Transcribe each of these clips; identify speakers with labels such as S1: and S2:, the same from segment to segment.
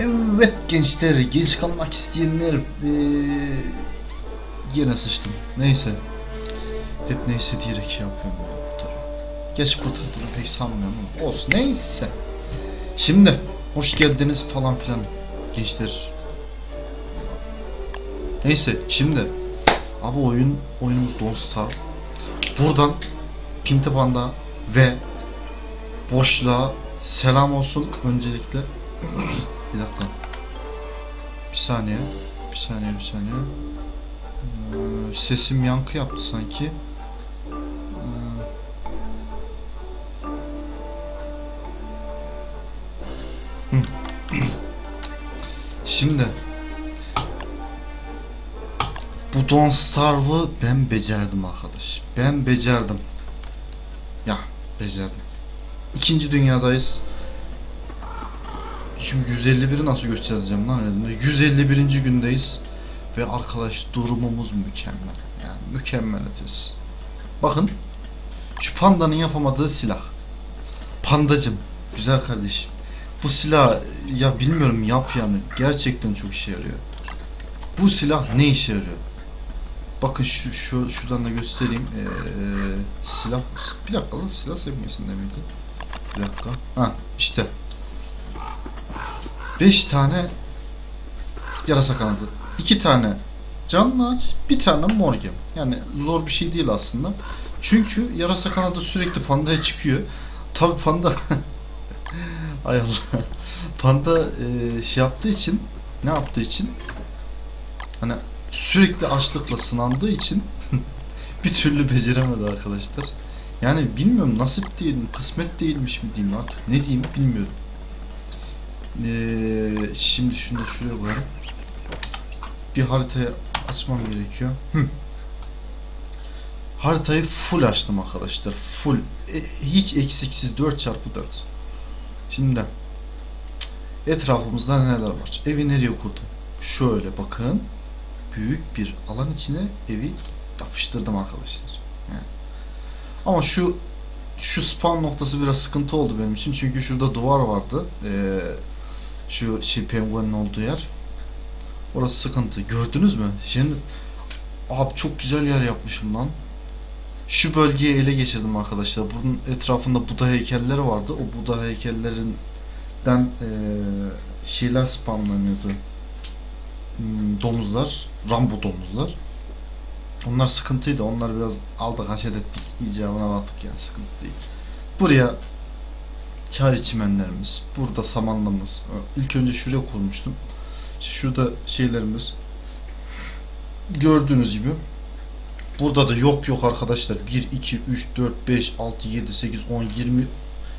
S1: Evet gençler, genç kalmak isteyenler eee yine sıçtım. Neyse. Hep neyse diyerek şey yapıyorum ya kurtarıyorum. Geç kurtardığını pek sanmıyorum ama olsun. Neyse. Şimdi hoş geldiniz falan filan gençler. Neyse şimdi abi oyun oyunumuz Don't Starve. Buradan Pintapanda ve boşluğa selam olsun öncelikle. Bir dakika. Bir saniye. Bir saniye bir saniye. Ee, sesim yankı yaptı sanki. Ee. Şimdi bu Don't Starve'ı ben becerdim arkadaş. Ben becerdim. Ya becerdim. İkinci dünyadayız. Şimdi 151'i nasıl göstereceğim lan elimde? 151. gündeyiz. Ve arkadaş durumumuz mükemmel. Yani mükemmel ötesi. Bakın. Şu pandanın yapamadığı silah. Pandacım. Güzel kardeşim. Bu silah ya bilmiyorum yap yani. Gerçekten çok işe yarıyor. Bu silah ne işe yarıyor? Bakın şu, şu şuradan da göstereyim. Ee, silah bir dakika lan silah seviyesinde miydi? Bir dakika. Ha işte. 5 tane yarasa kanadı. 2 tane canlı ağaç, bir tane morgem. Yani zor bir şey değil aslında. Çünkü yarasa kanadı sürekli pandaya çıkıyor. Tabi panda Ay Allah. Panda e, şey yaptığı için ne yaptığı için hani sürekli açlıkla sınandığı için bir türlü beceremedi arkadaşlar. Yani bilmiyorum nasip değil mi, kısmet değilmiş mi diyeyim artık ne diyeyim bilmiyorum. Ee, şimdi şunu da şuraya koyalım. Bir haritayı açmam gerekiyor. Hı. Haritayı full açtım arkadaşlar. Full. E, hiç eksiksiz 4 çarpı 4. Şimdi etrafımızda neler var? Evi nereye kurdum? Şöyle bakın. Büyük bir alan içine evi yapıştırdım arkadaşlar. Yani. Ama şu şu spawn noktası biraz sıkıntı oldu benim için. Çünkü şurada duvar vardı. Ee, şu şey olduğu yer. Orası sıkıntı. Gördünüz mü? Şimdi abi çok güzel yer yapmışım lan. Şu bölgeyi ele geçirdim arkadaşlar. Bunun etrafında Buda heykelleri vardı. O Buda heykellerinden eee, şeyler spamlanıyordu. Hmm, domuzlar. Rambo domuzlar. Onlar sıkıntıydı. Onlar biraz aldık haşet ettik. icabına baktık yani sıkıntı değil. Buraya çare çimenlerimiz. Burada samanlığımız. İlk önce şuraya kurmuştum. Şurada şeylerimiz. Gördüğünüz gibi. Burada da yok yok arkadaşlar. 1, 2, 3, 4, 5, 6, 7, 8, 10, 20,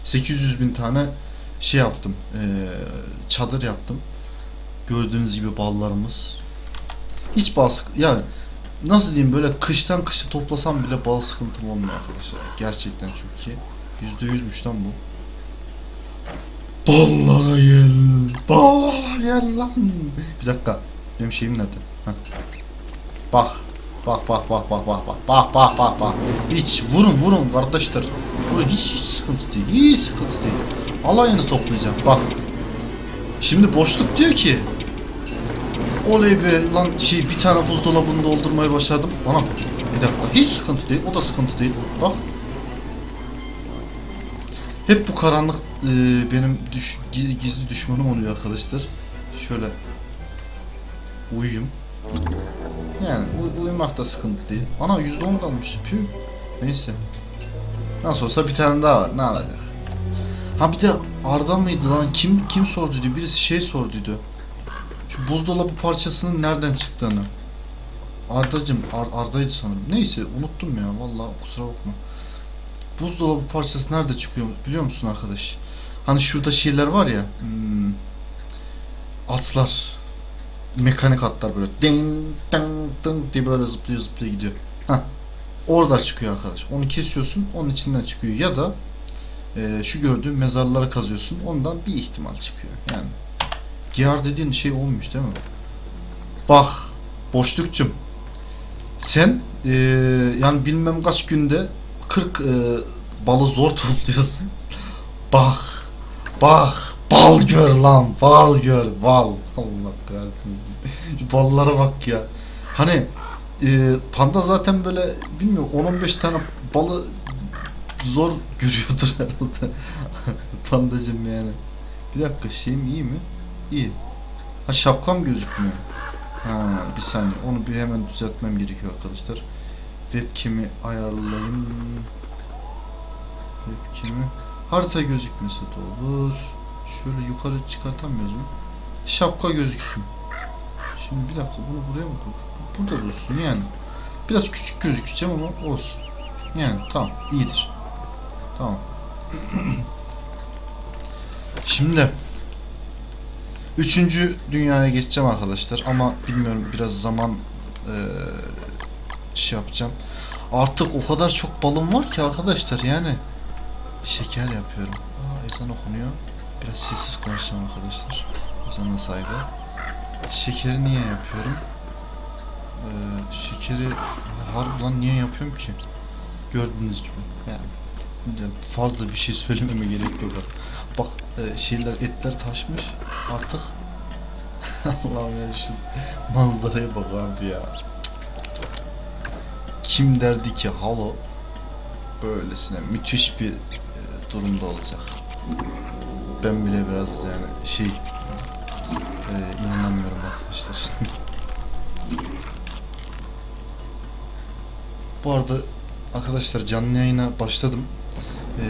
S1: 800 bin tane şey yaptım. Ee, çadır yaptım. Gördüğünüz gibi ballarımız. Hiç bal yani nasıl diyeyim böyle kıştan kışa toplasam bile bal sıkıntım olmuyor arkadaşlar. Gerçekten çok iyi. %100'müş lan bu. Ballara gel. Ballara gel lan. Bir dakika. Benim şeyim nerede? Bak. Bak bak bak bak bak bak bak bak bak bak. Hiç vurun vurun kardeşler. Bu hiç hiç sıkıntı değil. Hiç sıkıntı değil. Alayını toplayacağım. Bak. Şimdi boşluk diyor ki. Oley be lan şey bir tane buzdolabını doldurmayı başladım. Bana bir dakika hiç sıkıntı değil. O da sıkıntı değil. Bak. Hep bu karanlık e, benim düş, gi- gizli düşmanım oluyor arkadaşlar. Şöyle uyuyayım. Yani uy- uyumak da sıkıntı değil. Ana %10 kalmış. Püh. Neyse. Nasıl olsa bir tane daha var. Ne alacak? Ha bir de Arda mıydı lan? Kim kim sorduydu? Birisi şey sorduydu. Şu buzdolabı parçasının nereden çıktığını. Ardacım, Ar- Arda'ydı sanırım. Neyse unuttum ya. Vallahi kusura bakma. Buzdolabı parçası nerede çıkıyor biliyor musun arkadaş? Hani şurada şeyler var ya. hmm, atlar. Mekanik atlar böyle. Ding ding ding diye böyle zıplıyor zıplıyor gidiyor. Heh. Orada çıkıyor arkadaş. Onu kesiyorsun. Onun içinden çıkıyor. Ya da e, şu gördüğün mezarları kazıyorsun. Ondan bir ihtimal çıkıyor. Yani Giyar dediğin şey olmuş değil mi? Bak boşlukçum. Sen e, yani bilmem kaç günde 40 e, balı zor topluyorsun. Bak. Bak. Bal gör lan, bal gör, bal. Allah kahretsin. Şu ballara bak ya. Hani e, panda zaten böyle bilmiyorum 10-15 tane balı zor görüyordur herhalde. Pandacım yani. Bir dakika şeyim iyi mi? İyi. Ha şapkam gözükmüyor. Ha bir saniye onu bir hemen düzeltmem gerekiyor arkadaşlar. Webcam'i ayarlayayım. Webcam'i harita gözükmese de olur. Şöyle yukarı çıkartamıyoruz mu? Şapka gözüksün. Şimdi bir dakika bunu buraya mı koyduk? Burada dursun yani. Biraz küçük gözükeceğim ama olsun. Yani tamam iyidir. Tamam. Şimdi Üçüncü dünyaya geçeceğim arkadaşlar ama bilmiyorum biraz zaman eee, şey yapacağım. Artık o kadar çok balım var ki arkadaşlar yani şeker yapıyorum. Aa, ezan okunuyor. Biraz sessiz konuşacağım arkadaşlar. Ezana saygı. Şekeri niye yapıyorum? Eee, şekeri harbi lan niye yapıyorum ki? Gördüğünüz gibi yani fazla bir şey söylememe gerek yok. Bak e, şeyler etler taşmış artık. Allah'ım ya şu manzaraya bak abi ya. Kim derdi ki halo böylesine müthiş bir durumda olacak. Ben bile biraz yani şey e, inanamıyorum arkadaşlar. Bu arada arkadaşlar canlı yayına başladım. Ee,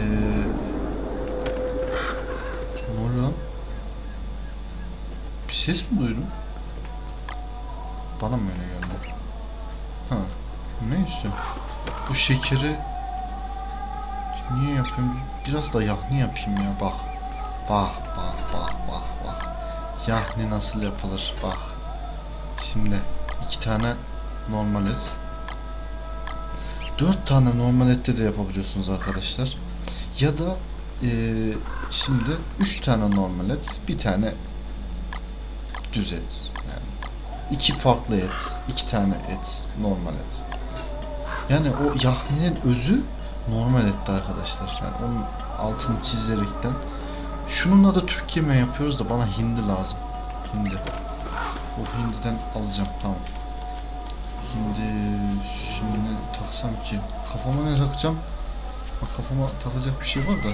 S1: ne oluyor? Bir ses mi duydum? Bana mı öyle geldi? Ha. Neyse. Bu şekeri niye yapıyorum? Biraz da yahni yapayım ya bak. Bak bak bak bak bak. Yahni nasıl yapılır bak. Şimdi iki tane normal et. Dört tane normal ette de yapabiliyorsunuz arkadaşlar. Ya da eee, şimdi üç tane normal et, bir tane düz et. Yani iki farklı et, iki tane et, normal et. Yani o yahninin özü normal etti arkadaşlar. Yani onun altını çizerekten. Şununla da Türk yemeği yapıyoruz da bana hindi lazım. Hindi. O hindiden alacağım tamam. Şimdi şimdi taksam ki kafama ne takacağım? Bak kafama takacak bir şey var da.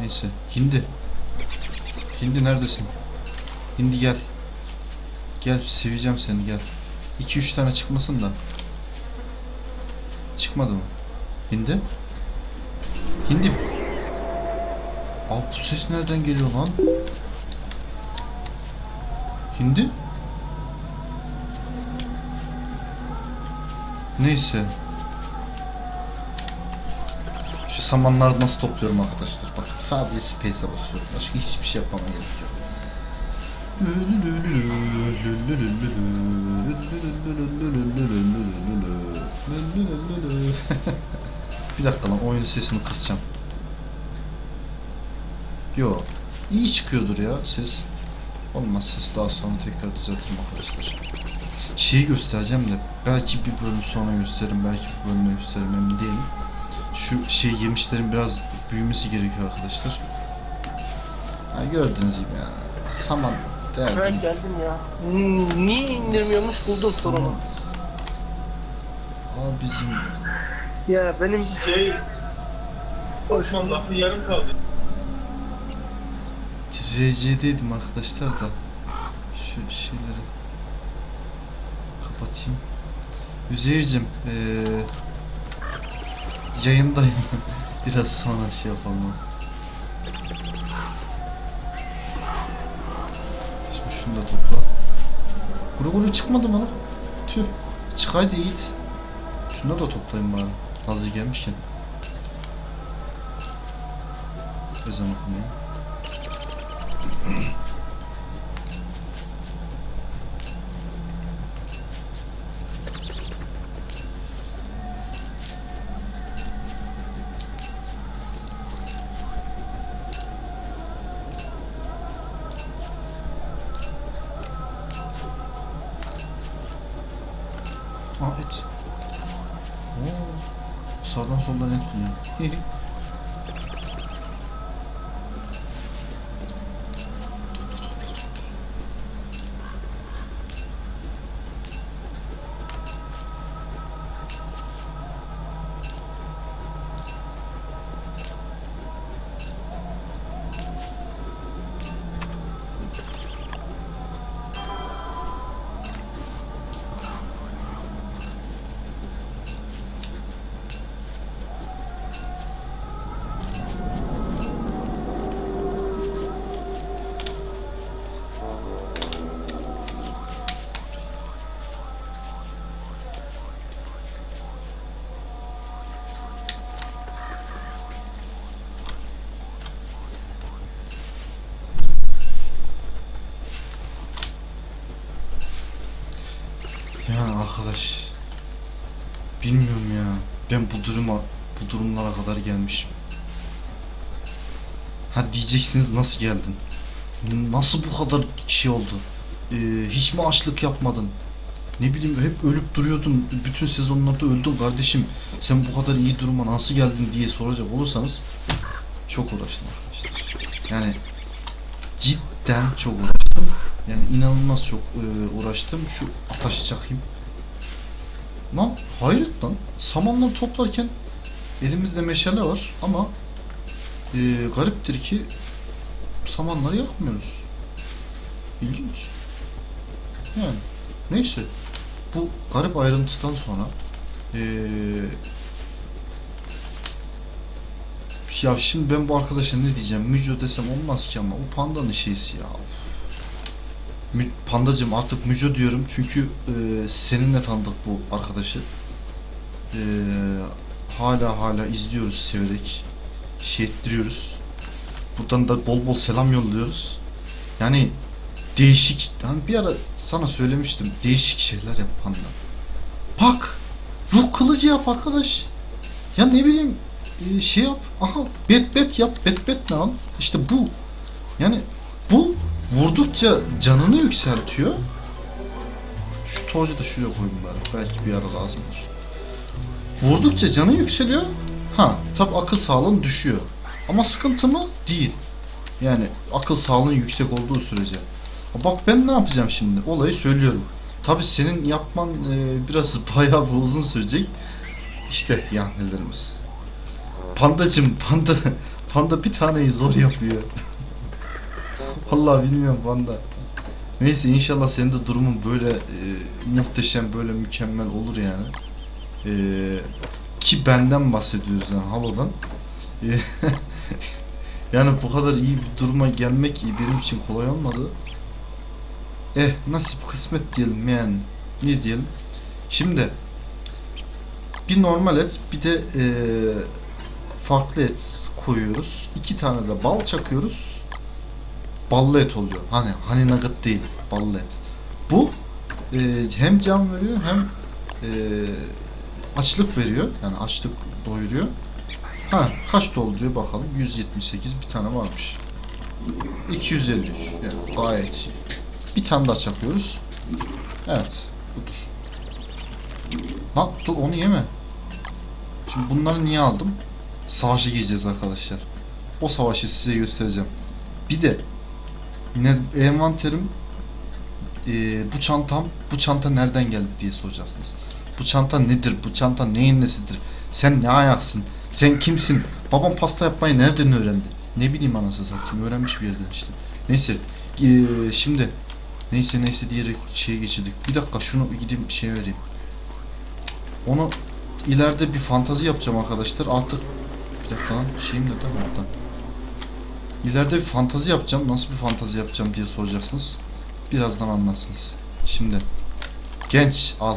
S1: Neyse hindi. Hindi neredesin? Hindi gel. Gel seveceğim seni gel. 2-3 tane çıkmasın da. Çıkmadı mı? Hindi? Hindi. Aa bu ses nereden geliyor lan? Hindi? Neyse. Şu samanları nasıl topluyorum arkadaşlar? Bak sadece space'e basıyorum. Başka hiçbir şey yapmama gerek yok. Bir dakika lan oyun sesini kısacağım. Yo. iyi çıkıyordur ya ses. Olmaz ses daha sonra tekrar düzeltirim arkadaşlar. Şeyi göstereceğim de belki bir bölüm sonra gösteririm belki bir bölümde gösteririm emin değilim. Şu şey yemişlerin biraz büyümesi gerekiyor arkadaşlar. Ha gördüğünüz gibi yani. Saman derdim.
S2: Ben geldim ya. Niye indirmiyormuş buldum sorunu.
S1: Abicim
S2: Ya benim
S3: Şey, Osman lafı yarım kaldı.
S1: RC'deydim arkadaşlar da şu şeyleri kapatayım. Üzeyir'cim eee yayındayım. Biraz sonra şey yapalım. Şimdi şunu da topla. Kuru kuru çıkmadı mı lan? Tüh. Çıkaydı Yiğit. Şunu da toplayayım bari. Hazır gelmişken. Ezan okunuyor. Aa et. Oo. Sağdan soldan et buluyor. arkadaş. Bilmiyorum ya. Ben bu duruma bu durumlara kadar gelmişim. Ha diyeceksiniz nasıl geldin? Nasıl bu kadar şey oldu? Ee, hiç mi açlık yapmadın? Ne bileyim hep ölüp duruyordun. Bütün sezonlarda öldün kardeşim. Sen bu kadar iyi duruma nasıl geldin diye soracak olursanız çok uğraştım arkadaşlar. Yani cidden çok uğraştım. Yani inanılmaz çok e, uğraştım. Şu ataşı çakayım. Lan hayret lan. Samanları toplarken elimizde meşale var ama e, gariptir ki samanları yakmıyoruz. İlginç. Yani neyse. Bu garip ayrıntıdan sonra e, ya şimdi ben bu arkadaşa ne diyeceğim? Müco desem olmaz ki ama o pandanın şeysi ya. Of. Mü- Pandacım artık Müco diyorum çünkü e, seninle tanıdık bu arkadaşı. E, hala hala izliyoruz severek. Şey ettiriyoruz. Buradan da bol bol selam yolluyoruz. Yani değişik hani bir ara sana söylemiştim değişik şeyler yap panda. Bak ruh kılıcı yap arkadaş. Ya ne bileyim e, şey yap. Aha bet bet yap. Bet bet ne al? İşte bu. Yani bu vurdukça canını yükseltiyor. Şu tozu da şuraya koyayım bari. Belki bir ara lazımdır. Vurdukça canı yükseliyor. Ha tabi akıl sağlığın düşüyor. Ama sıkıntı mı? Değil. Yani akıl sağlığın yüksek olduğu sürece. Bak ben ne yapacağım şimdi? Olayı söylüyorum. Tabi senin yapman e, biraz bayağı uzun sürecek. İşte yanelerimiz. Pandacım panda panda bir taneyi zor yapıyor. Vallahi bilmiyorum panda. Neyse inşallah senin de durumun böyle e, muhteşem böyle mükemmel olur yani. E, ki benden bahsediyoruz yani havadan. E, yani bu kadar iyi bir duruma gelmek benim için kolay olmadı. Eh nasip kısmet diyelim yani. Ne diyelim? Şimdi bir normal et bir de e, farklı et koyuyoruz. İki tane de bal çakıyoruz. Ballı et oluyor. Hani hani nugget değil. Ballı et. Bu e, hem can veriyor hem e, açlık veriyor. Yani açlık doyuruyor. Ha kaç dolduruyor bakalım. 178 bir tane varmış. 253. Yani gayet iyi. Bir tane daha çakıyoruz. Evet. Budur. Lan dur onu yeme. Şimdi bunları niye aldım? Savaşı giyeceğiz arkadaşlar. O savaşı size göstereceğim. Bir de ne envanterim e, bu çantam bu çanta nereden geldi diye soracaksınız. Bu çanta nedir? Bu çanta neyin nesidir? Sen ne ayaksın? Sen kimsin? Babam pasta yapmayı nereden öğrendi? Ne bileyim anasını satayım. Öğrenmiş bir yerden işte. Neyse. e, şimdi neyse neyse diyerek şeye geçirdik. Bir dakika şunu gideyim şey vereyim. Onu ileride bir fantazi yapacağım arkadaşlar. Artık bir dakika lan şeyim nerede orada? İleride bir fantazi yapacağım. Nasıl bir fantazi yapacağım diye soracaksınız. Birazdan anlarsınız. Şimdi genç al.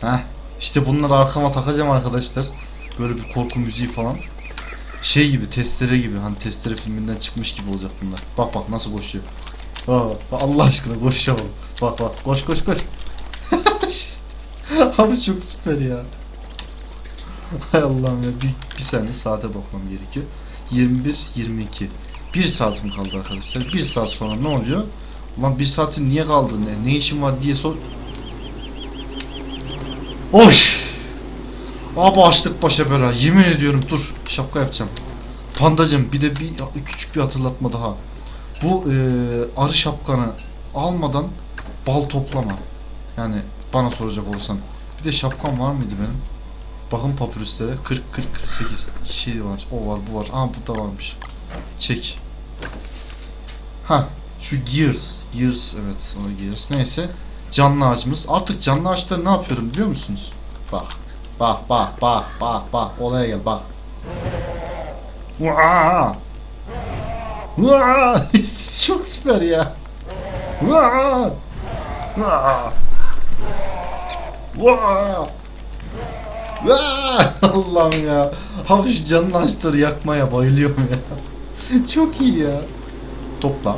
S1: Heh. İşte bunları arkama takacağım arkadaşlar. Böyle bir korku müziği falan. Şey gibi testere gibi hani testere filminden çıkmış gibi olacak bunlar. Bak bak nasıl koşuyor. Bak, Allah aşkına koşuyor. Bak bak koş koş koş. Abi çok süper ya. Hay Allah'ım ya bir, bir saniye saate bakmam gerekiyor. 21 22. Bir saatim kaldı arkadaşlar. Bir saat sonra ne oluyor? Ulan bir saatin niye kaldı ne? Ne işin var diye sor. Oy! Abi açtık başa bela. Yemin ediyorum dur şapka yapacağım. Pandacım bir de bir küçük bir hatırlatma daha. Bu e, arı şapkanı almadan bal toplama. Yani bana soracak olsan. Bir de şapkam var mıydı benim? Bakın papyrüslere 40 40 48 şey var. O var, bu var. Aa bu da varmış. Çek. Ha, şu Gears. Gears evet, o Gears. Neyse. Canlı ağacımız. Artık canlı ağaçları ne yapıyorum biliyor musunuz? Bak. Bak bak bak bak bak olaya gel bak. Vaa! Vaa! Çok süper ya. Vaa! Vaa! Vaa! Allah'ım ya. Abi şu canlı ağaçları yakmaya bayılıyorum ya. Çok iyi ya. Topla.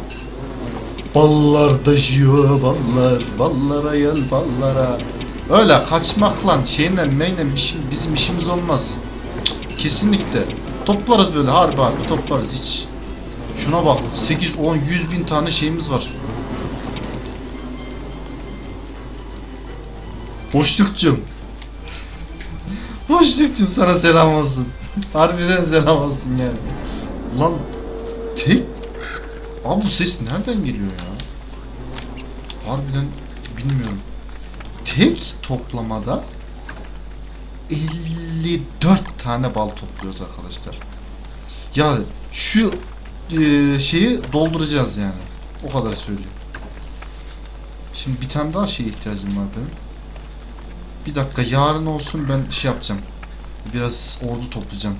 S1: Ballar taşıyor ballar, ballara gel ballara. Öyle kaçmakla şeyle meyle işim, bizim işimiz olmaz. Kesinlikle. Toplarız böyle harbi harbi toplarız hiç. Şuna bak 8, 10, 100 bin tane şeyimiz var. Boşlukçum. Boşlukçum sana selam olsun. Harbiden selam olsun yani. Lan tek Abi bu ses nereden geliyor ya? Harbiden bilmiyorum. Tek toplamada 54 tane bal topluyoruz arkadaşlar. Ya şu e, şeyi dolduracağız yani. O kadar söyleyeyim. Şimdi bir tane daha şeye ihtiyacım var benim. Bir dakika yarın olsun ben şey yapacağım. Biraz ordu toplayacağım.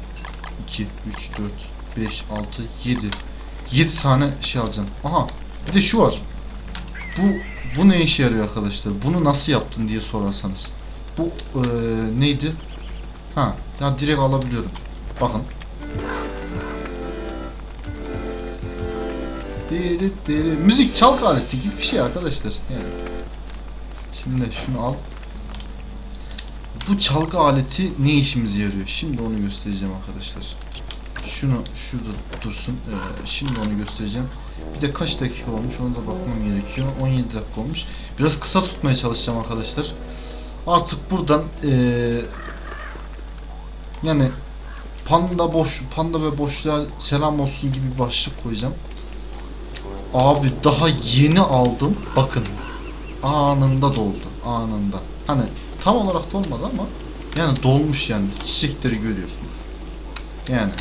S1: 2, 3, 4, 5, 6, 7. 7 tane şey alacağım. Aha bir de şu var. Bu bu ne işe yarıyor arkadaşlar? Bunu nasıl yaptın diye sorarsanız. Bu eee, neydi? Ha ya direkt alabiliyorum. Bakın. Müzik çalgı aleti gibi bir şey arkadaşlar. Yani. Şimdi şunu al. Bu çalgı aleti ne işimize yarıyor? Şimdi onu göstereceğim arkadaşlar. Şunu şurada dursun. Ee, şimdi onu göstereceğim. Bir de kaç dakika olmuş ona da bakmam gerekiyor. 17 dakika olmuş. Biraz kısa tutmaya çalışacağım arkadaşlar. Artık buradan ee, yani panda boş panda ve boşluğa selam olsun gibi başlık koyacağım. Abi daha yeni aldım. Bakın. Anında doldu. Anında. Hani tam olarak dolmadı ama yani dolmuş yani. Çiçekleri görüyorsunuz. Yani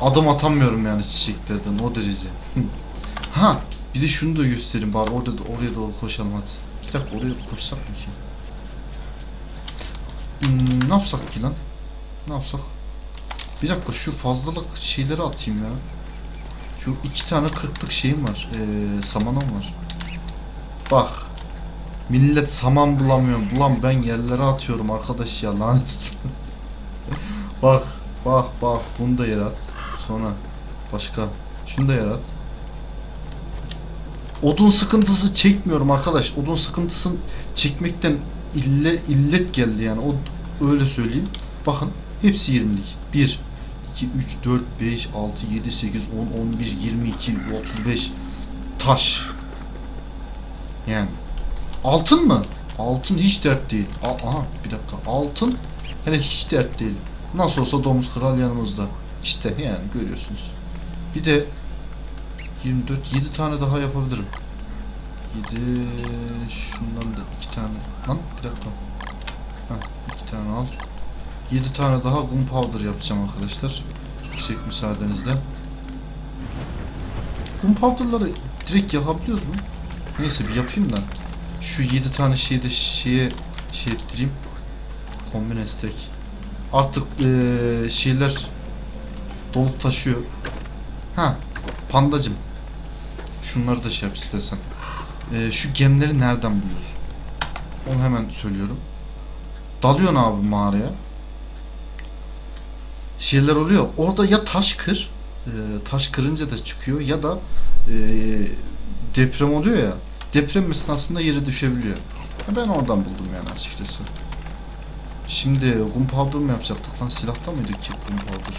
S1: adım atamıyorum yani çiçeklerden o derece. ha bir de şunu da göstereyim bari orada da oraya doğru koşalım hadi. Bir dakika oraya koşsak mı ki? Hmm, ne yapsak ki lan? Ne yapsak? Bir dakika şu fazlalık şeyleri atayım ya. Şu iki tane kırklık şeyim var. Ee, samanım var. Bak. Millet saman bulamıyor. Bulan ben yerlere atıyorum arkadaş ya lan. bak. Bak bak bunu da yarat. Sonra başka. Şunu da yarat. Odun sıkıntısı çekmiyorum arkadaş. Odun sıkıntısını çekmekten ille, illet geldi yani. O öyle söyleyeyim. Bakın hepsi 20'lik. 1 2 3 4 5 6 7 8 10 11 22 35 taş. Yani altın mı? Altın hiç dert değil. A- Aha bir dakika. Altın hele hiç dert değil. Nasıl olsa domuz kral yanımızda. İşte yani görüyorsunuz. Bir de 24 7 tane daha yapabilirim. 7 şundan da 2 tane. Lan bir dakika. Ha 2 tane al. 7 tane daha gunpowder yapacağım arkadaşlar. Yüksek müsaadenizle. Gunpowder'ları direkt yakabiliyoruz mu? Neyse bir yapayım da. Şu 7 tane şeyi de şeye şey ettireyim. Kombine stack. Artık eee, şeyler dolup taşıyor. Ha, pandacım. Şunları da şey yap istersen. Eee, şu gemleri nereden buluyorsun? Onu hemen söylüyorum. Dalıyorsun abi mağaraya. Şeyler oluyor. Orada ya taş kır, eee, taş kırınca da çıkıyor ya da eee, deprem oluyor ya. Deprem esnasında yere düşebiliyor. Ya Ben oradan buldum yani açıkçası. Şimdi gunpowder mı yapacaktık lan? Silahta mıydı ki gunpowder?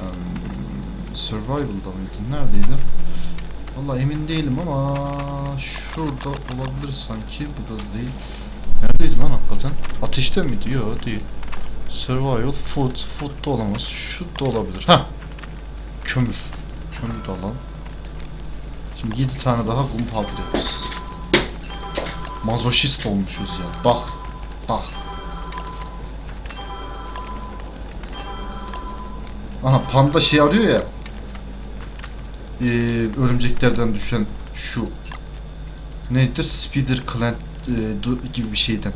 S1: Um, survival'da mıydı? Neredeydi? Vallahi emin değilim ama şurada olabilir sanki. Bu da değil. Neredeydi lan hakikaten? Ateşte miydi? Yok değil. Survival, food. Food da olamaz. Şu da olabilir. Ha. Kömür. Kömür de alalım. Şimdi 7 tane daha gunpowder yaparız. Mazoşist olmuşuz ya. Bak. Bak. Aha panda şey arıyor ya. Ee, örümceklerden düşen şu nedir? Spider Clan e, gibi bir şeyden.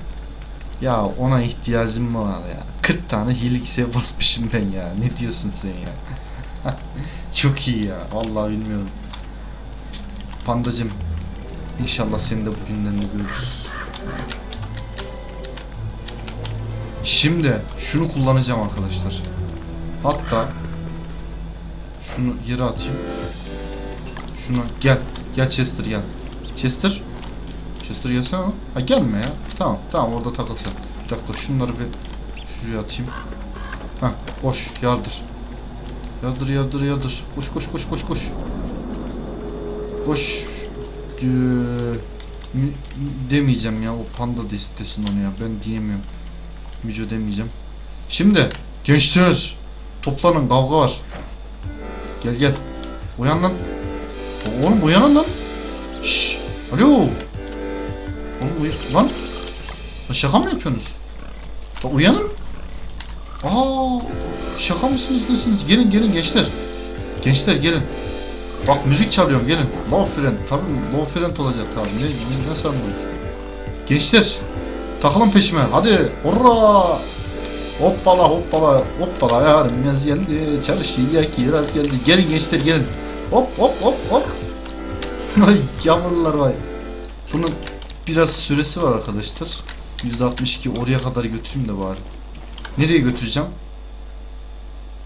S1: Ya ona ihtiyacım var ya. 40 tane Helix'e basmışım ben ya. Ne diyorsun sen ya? Çok iyi ya. Vallahi bilmiyorum. Pandacım İnşallah senin de bu günlerini görürüz. Şimdi şunu kullanacağım arkadaşlar. Hatta şunu yere atayım. Şunu gel. Gel Chester gel. Chester. Chester gelsene. Ha gelme ya. Tamam tamam orada takılsın. Bir dakika şunları bir şuraya atayım. Ha boş yardır. Yardır yardır yardır. Koş koş koş koş koş. Mü- mü- demeyeceğim ya o panda desin onu ya ben diyemiyorum. Müco demeyeceğim. Şimdi gençler toplanın kavga var. Gel gel. Uyan lan. Oğlum uyanın lan. Şşş. Alo. Oğlum uyan lan. Şaka mı yapıyorsunuz? Lan uyanın. Aa, şaka mısınız nesiniz? Gelin gelin gençler. Gençler gelin. Bak müzik çalıyorum gelin. Low friend. Tabii low friend olacak tabii. Ne, ne, ne sandın? Gençler. Takılın peşime. Hadi. Hurra. Hoppala hoppala. Hoppala yarım yaz geldi. Çarşıya kiraz geldi. Gelin gençler gelin. Hop hop hop hop. Vay yavrular vay. Bunun biraz süresi var arkadaşlar. %62 oraya kadar götüreyim de bari. Nereye götüreceğim?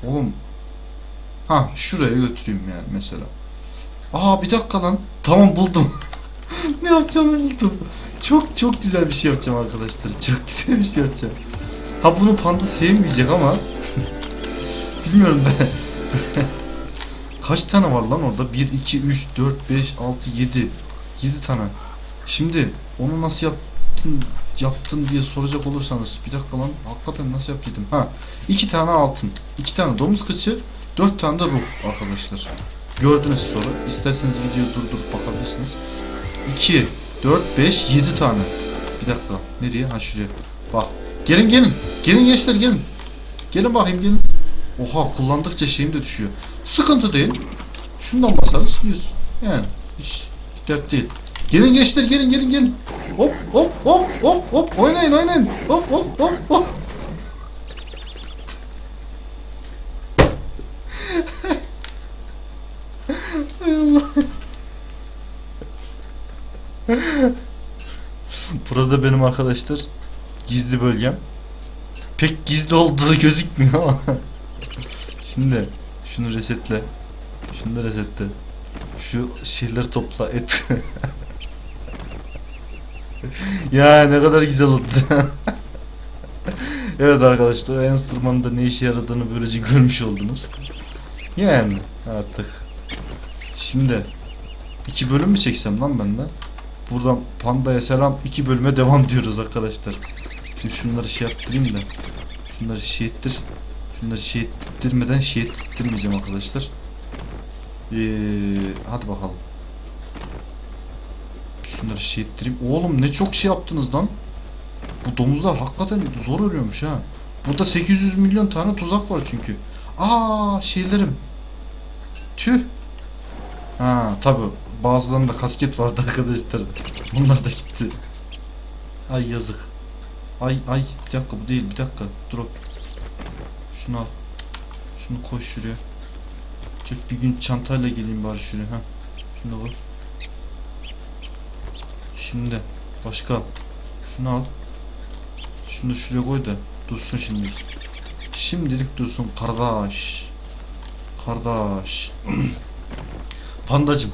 S1: Oğlum. Ha şuraya götüreyim yani mesela. Aa bir dakika lan. Tamam buldum. ne yapacağımı buldum. Çok çok güzel bir şey yapacağım arkadaşlar. Çok güzel bir şey yapacağım. Ha bunu panda sevmeyecek ama bilmiyorum ben. Kaç tane var lan orada? 1, 2, 3, 4, 5, 6, 7. 7 tane. Şimdi onu nasıl yaptın yaptın diye soracak olursanız bir dakika lan hakikaten nasıl yaptıydım? Ha iki tane altın, iki tane domuz kıçı, dört tane de ruh arkadaşlar. Gördünüz sonra. İsterseniz videoyu durdurup bakabilirsiniz. 2, 4, 5, 7 tane. Bir dakika. Nereye? Ha şuraya. Bak. Gelin gelin. Gelin gençler gelin. Gelin bakayım gelin. Oha kullandıkça şeyim de düşüyor. Sıkıntı değil. Şundan basarız 100. Yani hiç dert değil. Gelin gençler gelin gelin gelin. Hop hop hop hop hop oynayın oynayın. Hop hop hop hop. Hay Allah. Burada benim arkadaşlar gizli bölgem. Pek gizli olduğu gözükmüyor ama. Şimdi şunu resetle. Şunu da resetle. Şu şeyleri topla et. ya ne kadar güzel oldu. evet arkadaşlar enstrümanın da ne işe yaradığını böylece görmüş oldunuz. Yani artık. Şimdi iki bölüm mü çeksem lan ben de? Buradan Panda'ya selam iki bölüme devam diyoruz arkadaşlar. Şimdi şunları şey yaptırayım da. Şunları şey ettir. Şunları şey ettirmeden şey ettirmeyeceğim arkadaşlar. Ee, hadi bakalım. Şunları şey ettireyim. Oğlum ne çok şey yaptınız lan. Bu domuzlar hakikaten zor ölüyormuş ha. Burada 800 milyon tane tuzak var çünkü. Aa şeylerim. Tüh. Ha tabi bazılarında kasket vardı arkadaşlar. Bunlar da gitti. Ay yazık. Ay ay bir dakika bu değil bir dakika. Dur. Şunu al. Şunu koy şuraya. Tüh bir gün çantayla geleyim bari şuraya ha. Şunu koy. Şimdi başka. Şunu al. Şunu şuraya koy da dursun şimdi. Şimdilik dursun kardeş. Kardeş. Pandacım.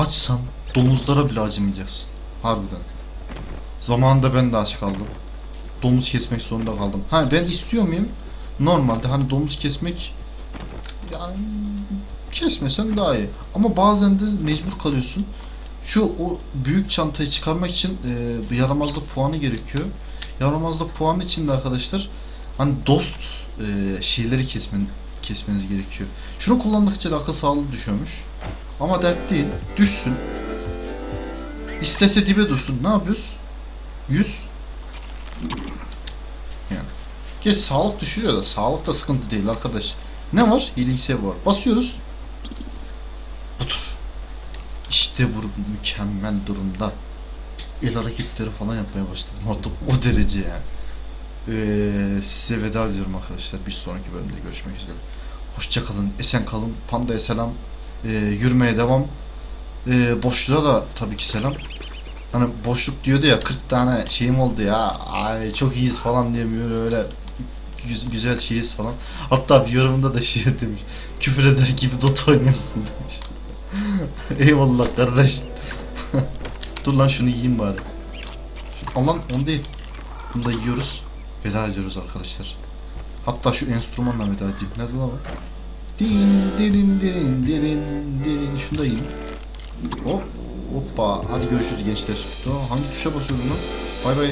S1: Açsan domuzlara bile acımayacaksın. Harbiden. Zamanında ben de aç kaldım. Domuz kesmek zorunda kaldım. Ha ben istiyor muyum? Normalde hani domuz kesmek yani kesmesen daha iyi. Ama bazen de mecbur kalıyorsun. Şu o büyük çantayı çıkarmak için e, yaramazlık puanı gerekiyor. Yaramazlık puanı için de arkadaşlar hani dost e, şeyleri kesmen, kesmeniz gerekiyor. Şunu kullandıkça da akıl sağlığı düşüyormuş. Ama dert değil. Düşsün. İstese dibe dursun. Ne yapıyoruz? 100 yani. Geç sağlık düşürüyor da sağlık da sıkıntı değil arkadaş. Ne var? Save var. Basıyoruz. Budur. İşte bu mükemmel durumda. El hareketleri falan yapmaya başladım artık o derece yani. Ee, size veda ediyorum arkadaşlar. Bir sonraki bölümde görüşmek üzere. Hoşçakalın, esen kalın. Panda'ya selam. Ee, yürümeye devam. Ee, boşluğa da tabii ki selam. Hani boşluk diyordu ya 40 tane şeyim oldu ya. Ay çok iyiyiz falan diyemiyor öyle güz- güzel şeyiz falan. Hatta bir yorumunda da şey demiş. Küfür eder gibi Dota oynuyorsun demiş. Eyvallah kardeş. Dur lan şunu yiyeyim bari. Aman onu değil. Bunu da yiyoruz. Veda ediyoruz arkadaşlar. Hatta şu enstrümanla veda edeyim. Nerede lan o? Din dirin dirin. Şunu da yiyeyim. Hop. Hoppa. Hadi görüşürüz gençler. Hangi tuşa basıyordum lan? Bay bay.